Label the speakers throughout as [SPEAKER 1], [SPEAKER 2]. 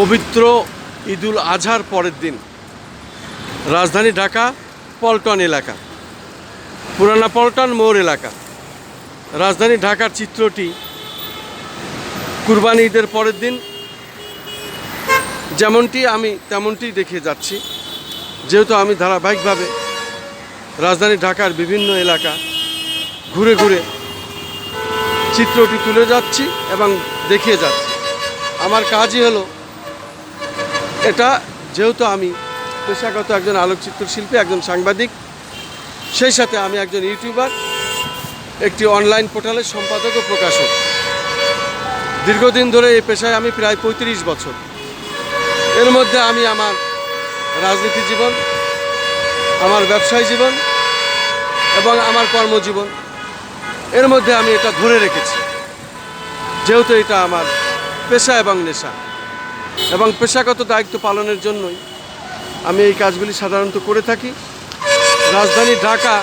[SPEAKER 1] পবিত্র ঈদুল আজহার পরের দিন। রাজধানী ঢাকা, পল্টন এলাকা। পুরানা পল্টন মোড় এলাকা। রাজধানী ঢাকার চিত্রটি কুরবানি ঈদের পরের দিন। যেমনটি আমি তেমনটি দেখে যাচ্ছি। যেহেতু আমি ধারাবাহিকভাবে রাজধানী ঢাকার বিভিন্ন এলাকা ঘুরে ঘুরে চিত্রটি তুলে যাচ্ছি এবং দেখিয়ে যাচ্ছি। আমার কাজই হলো এটা যেহেতু আমি পেশাগত একজন আলোকচিত্র শিল্পী একজন সাংবাদিক, সেই সাথে আমি একজন ইউটিউবার, একটি অনলাইন পোর্টালের সম্পাদক ও প্রকাশক। দীর্ঘদিন ধরে এই পেশায় আমি প্রায় পঁয়ত্রিশ বছর। এর মধ্যে আমি আমার রাজনীতি জীবন, আমার ব্যবসায় জীবন এবং আমার কর্মজীবন, এর মধ্যে আমি এটা ধরে রেখেছি। যেহেতু এটা আমার পেশা এবং নেশা। এবং পেশাগত দায়িত্ব পালনের জন্যই আমি এই কাজগুলি সাধারণত করে থাকি। রাজধানী ঢাকা,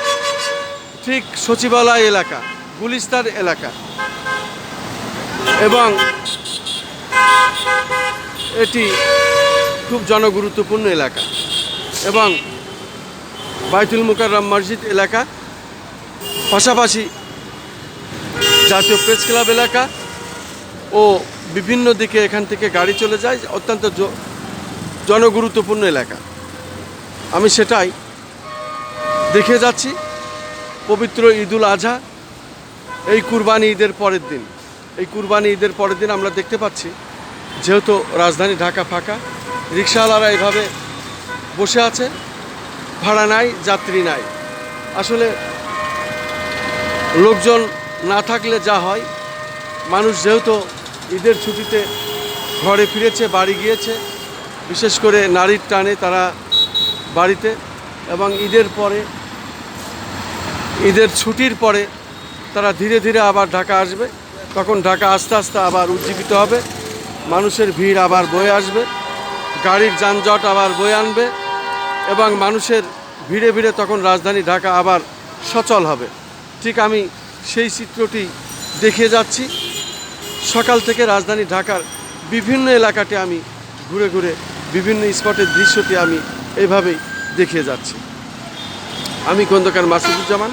[SPEAKER 1] ঠিক সচিবালয় এলাকা গুলিস্তার এলাকা। এবং এটি খুব জনগুরুত্বপূর্ণ এলাকা এবং বাইতুল মুকাররম মসজিদ এলাকা, পাশাপাশি জাতীয় প্রেস ক্লাব এলাকা ও বিভিন্ন দিকে এখান থেকে গাড়ি চলে যায়, অত্যন্ত জনগুরুত্বপূর্ণ এলাকা। আমি সেটাই দেখে যাচ্ছি, পবিত্র ঈদুল আজহা, এই কুরবানি ঈদের পরের দিন। এই কুরবানি ঈদের পরের দিন আমরা দেখতে পাচ্ছি, যেহেতু রাজধানী ঢাকা ফাঁকা, রিক্সাওয়ালারা এভাবে বসে আছে, ভাড়া নাই, যাত্রী নাই। আসলে লোকজন না থাকলে যা হয়, মানুষ যেহেতু ঈদের ছুটিতে ঘরে ফিরেছে, বাড়ি গিয়েছে। বিশেষ করে নারীর টানে তারা বাড়িতে এবং ঈদের পরে, ঈদের ছুটির পরে তারা ধীরে ধীরে আবার ঢাকা আসবে। তখন ঢাকা আস্তে আস্তে আবার উজ্জীবিত হবে। মানুষের ভিড় আবার বয়ে আসবে। গাড়ির যানজট আবার বয়ে আনবে এবং মানুষের ভিড়ে ভিড়ে তখন রাজধানী ঢাকা আবার সচল হবে। ঠিক আমি সেই চিত্রটি দেখে যাচ্ছি। সকাল থেকে রাজধানী ঢাকার বিভিন্ন এলাকাতে আমি ঘুরে ঘুরে বিভিন্ন স্পটের দৃশ্যটি আমি এইভাবেই দেখিয়ে যাচ্ছি। আমি খন্দকার মাসুদুজ্জামান।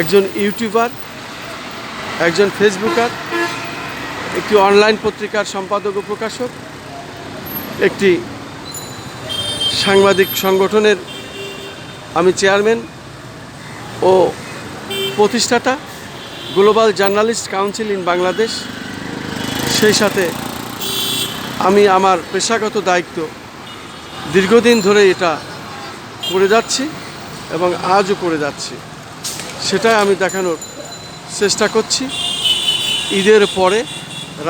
[SPEAKER 1] একজন ইউটিউবার, একজন ফেসবুকার, একটি অনলাইন পত্রিকার সম্পাদক ও প্রকাশক, একটি সাংবাদিক সংগঠনের আমি চেয়ারম্যান ও প্রতিষ্ঠাতা global journalist council in Bangladesh সেই সাথে আমি আমার পেশাগত দায়িত্ব দীর্ঘদিন ধরে এটা করে যাচ্ছি এবং আজও করে যাচ্ছি। সেটাই আমি দেখানোর চেষ্টা করছি। ঈদের পরে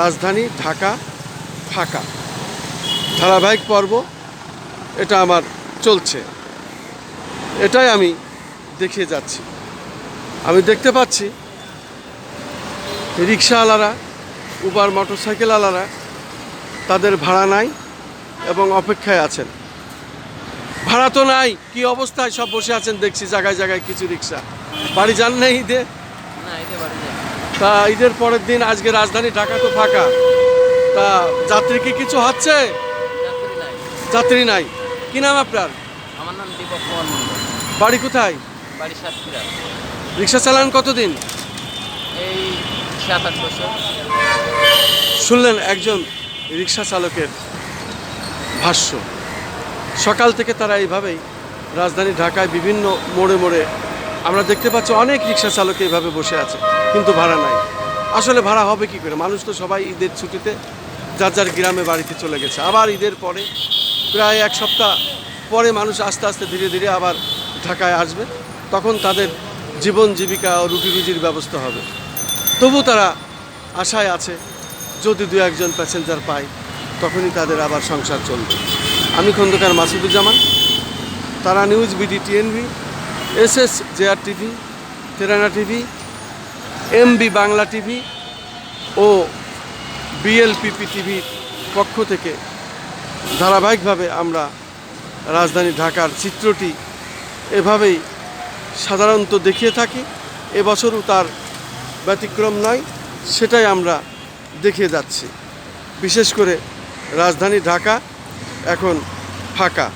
[SPEAKER 1] রাজধানী ঢাকা ফাঁকা। ধারাবাহিক পর্ব, এটা আমার চলছে। এটাই আমি দেখিয়ে যাচ্ছি। আমি দেখতে পাচ্ছি রিক্সাওয়ালারা উবার মোটরসাইকেলওয়ালারা তাদের ভাড়া নাই এবং অপেক্ষায় আছেন। ভাড়া তো নাই কি অবস্থায় সব বসে আছেন দেখছি জায়গায় জায়গায় কিছু রিক্সা। বাড়ি যান নাই ঈদে?
[SPEAKER 2] না না
[SPEAKER 1] তা ঈদের পরের দিন আজকে রাজধানী ঢাকা তো ফাঁকা। তা যাত্রী কি কিছু হচ্ছে? যাত্রী নাই। কি নাম আপনার?
[SPEAKER 2] আমার নাম দীপক
[SPEAKER 1] বাড়ি কোথায়?
[SPEAKER 2] বাড়ি সাতক্ষীরা।
[SPEAKER 1] রিক্সা চালান কতদিন?
[SPEAKER 2] এই সাত আট বছর।
[SPEAKER 1] শুনলেন একজন রিক্সা চালকের ভাষ্য। সকাল থেকে তারা এইভাবেই রাজধানী ঢাকায় বিভিন্ন মোড়ে মোড়ে আমরা দেখতে পাচ্ছি অনেক রিক্সা চালক এইভাবে বসে আছে কিন্তু ভাড়া নাই। আসলে ভাড়া হবে কি করে? মানুষ তো সবাই ঈদের ছুটিতে যার যার গ্রামে বাড়িতে চলে গেছে। আবার ঈদের পরে প্রায় এক সপ্তাহ পরে মানুষ আস্তে আস্তে ধীরে ধীরে আবার ঢাকায় আসবে। তখন তাদের জীবন জীবিকা ও রুটি রুজির ব্যবস্থা হবে। তবু তারা আশায় আছে, যদি দু একজন প্যাসেঞ্জার পায়, তখনই তাদের আবার সংসার চলবে। আমি Khandakar Masuduzzaman, Tara news BD TNV S S JR TV, তেরানা TV, MB Bangla TV ও বিএলপিপি টিভির পক্ষ থেকে ধারাবাহিকভাবে আমরা রাজধানী ঢাকার চিত্রটি এভাবেই সাধারণত দেখিয়ে থাকি। এবছরও তার ব্যতিক্রম নয় সেটাই আমরা দেখিয়ে যাচ্ছি। বিশেষ করে রাজধানী ঢাকা এখন ফাঁকা।